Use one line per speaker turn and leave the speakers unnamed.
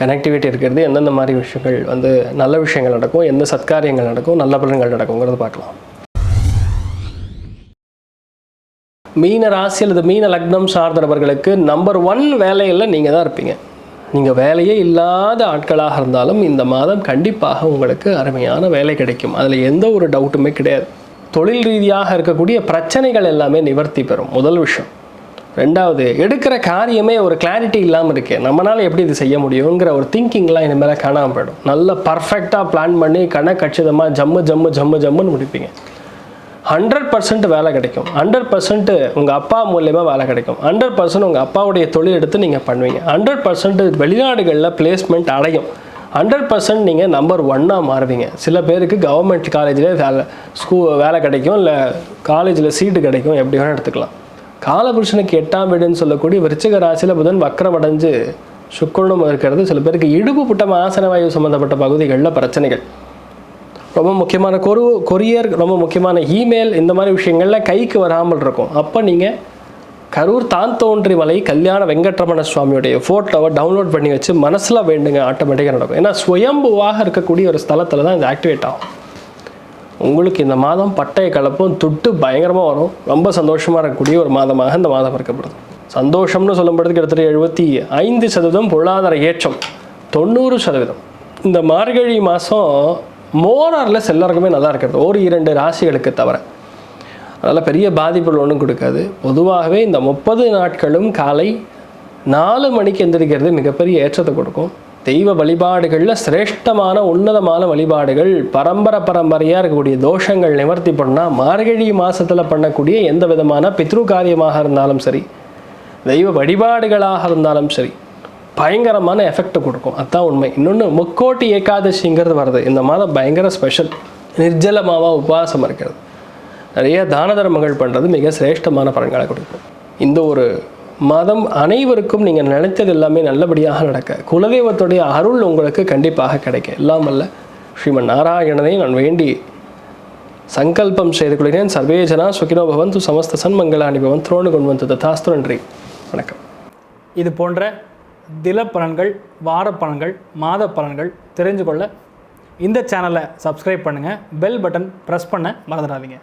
Connectivity இருக்கிறது எந்தெந்த மாதிரி விஷயங்கள் வந்து நல்ல விஷயங்கள் நடக்கும் எந்த சத்காரியங்கள் நடக்கும் நல்ல பலன்கள் நடக்குங்கிறத பார்க்கலாம். மீன ராசி அல்லது மீன லக்னம் சார்ந்த நபர்களுக்கு நம்பர் ஒன் வேலையில் நீங்கள் தான் இருப்பீங்க. நீங்கள் வேலையே இல்லாத ஆட்களாக இருந்தாலும் இந்த மாதம் கண்டிப்பாக உங்களுக்கு அருமையான வேலை கிடைக்கும். அதில் எந்த ஒரு டவுட்டுமே கிடையாது. தொழில் ரீதியாக இருக்கக்கூடிய பிரச்சனைகள் எல்லாமே நிவர்த்தி பெறும். முதல் விஷயம். ரெண்டாவது எடுக்கிற காரியமே ஒரு கிளாரிட்டி இல்லாமல் இருக்குது நம்மளால் எப்படி இது செய்ய முடியுங்கிற ஒரு திங்கிங்லாம் இனிமேல் காணாமல் போயிடும். நல்ல பர்ஃபெக்டாக பிளான் பண்ணி கணக்கச்சிதமாக ஜம்மு ஜம்மு ஜம்மு ஜம்முன்னு முடிப்பீங்க. ஹண்ட்ரட் பர்சன்ட் வேலை கிடைக்கும். ஹண்ட்ரட் பர்சன்ட் உங்கள் அப்பா மூலயமா வேலை கிடைக்கும். ஹண்ட்ரட் பர்சன்ட் உங்கள் அப்பாவுடைய தொழில் எடுத்து நீங்கள் பண்ணுவீங்க. ஹண்ட்ரட் பர்சன்ட் வெளிநாடுகளில் பிளேஸ்மெண்ட் அடையும். ஹண்ட்ரட் பர்சன்ட் நீங்கள் நம்பர் ஒன்னாக மாறுவீங்க. சில பேருக்கு கவர்மெண்ட் காலேஜில் வேலை ஸ்கூ வேலை கிடைக்கும் இல்லை காலேஜில் சீட்டு கிடைக்கும் எப்படி வேணால் எடுத்துக்கலாம். காலபுருஷனுக்கு எட்டாம் வீடுன்னு சொல்லக்கூடிய விருச்சிக ராசியில் புதன் வக்கரம் அடைஞ்சு சுக்கரனும் இருக்கிறது. சில பேருக்கு இடுப்பு புட்டம் ஆசன வாயு சம்மந்தப்பட்ட பகுதிகளில் பிரச்சனைகள். ரொம்ப முக்கியமான கொரு கொரியர் ரொம்ப முக்கியமான இமெயில் இந்த மாதிரி விஷயங்கள்லாம் கைக்கு வராமல் இருக்கும். அப்போ நீங்கள் கரூர் தான் தோன்றி மலை கல்யாண வெங்கட்ரமண சுவாமியுடைய ஃபோட்டோவை டவுன்லோட் பண்ணி வச்சு மனசில் வேண்டுங்க ஆட்டோமேட்டிக்காக நடக்கும். ஏன்னா சுயம்புவாக இருக்கக்கூடிய ஒரு ஸ்தலத்தில் தான் இது ஆக்டிவேட் ஆகும். உங்களுக்கு இந்த மாதம் பட்டய கலப்பும் துட்டு பயங்கரமாக வரும். ரொம்ப சந்தோஷமாக இருக்கக்கூடிய ஒரு மாதமாக இந்த மாதம் இருக்கப்படுது சந்தோஷம்னு சொல்லும்பொழுது கிட்டத்தட்ட எழுபத்தி ஐந்து சதவீதம் பொருளாதார ஏற்றம். தொண்ணூறு சதவீதம். இந்த மார்கழி மாதம் மோரார்லெஸ் எல்லாருக்குமே நல்லா இருக்கிறது. ஒரு இரண்டு ராசிகளுக்கு தவிர. அதனால் பெரிய பாதிப்புகள் ஒன்றும் கொடுக்காது. பொதுவாகவே இந்த முப்பது நாட்களும் காலை நாலு மணிக்கு எந்திரிக்கிறது மிகப்பெரிய ஏற்றத்தை கொடுக்கும். தெய்வ வழிபாடுகளில் சிரேஷ்டமான உன்னதமான வழிபாடுகள் பரம்பரை பரம்பரையாக இருக்கக்கூடிய தோஷங்கள் நிவர்த்தி பண்ணால் மார்கழி மாதத்தில் பண்ணக்கூடிய எந்த விதமான பித்ரு காரியமாக இருந்தாலும் சரி தெய்வ வழிபாடுகளாக இருந்தாலும் சரி பயங்கரமான எஃபெக்ட் கொடுக்கும். அதுதான் உண்மை. இன்னொன்று முக்கோட்டி ஏகாதசிங்கிறது வருது. இந்த மாதம் பயங்கர ஸ்பெஷல் நிர்ஜலமாவா உபவாசம் இருக்கிறது. நிறைய தான தர்மங்கள் பண்ணுறது மிக சிரேஷ்டமான பலன்களை கொடுக்கும். இந்த ஒரு மாதம் அனைவருக்கும் நீங்கள் நினைத்தது எல்லாமே நல்லபடியாக நடக்க. குலதெய்வத்துடைய அருள் உங்களுக்கு கண்டிப்பாக கிடைக்க. எல்லாம் ஸ்ரீமன் நாராயணனை நான் வேண்டி சங்கல்பம் செய்து கொள்கிறேன். சர்வேஜனா சுகினோ பவந்து சமஸ்த சன்மங்களாணி பவன் துரோணு கொண்டு வந்து ததாஸ்து நன்றி. வணக்கம்.
இது போன்ற தில பலன்கள் வார பலன்கள் மாத பலன்கள் தெரிஞ்சு கொள்ள இந்த சேனலை சப்ஸ்கிரைப் பண்ணுங்கள் பெல் பட்டன் ப்ரெஸ் பண்ண மறந்துடாதீங்க.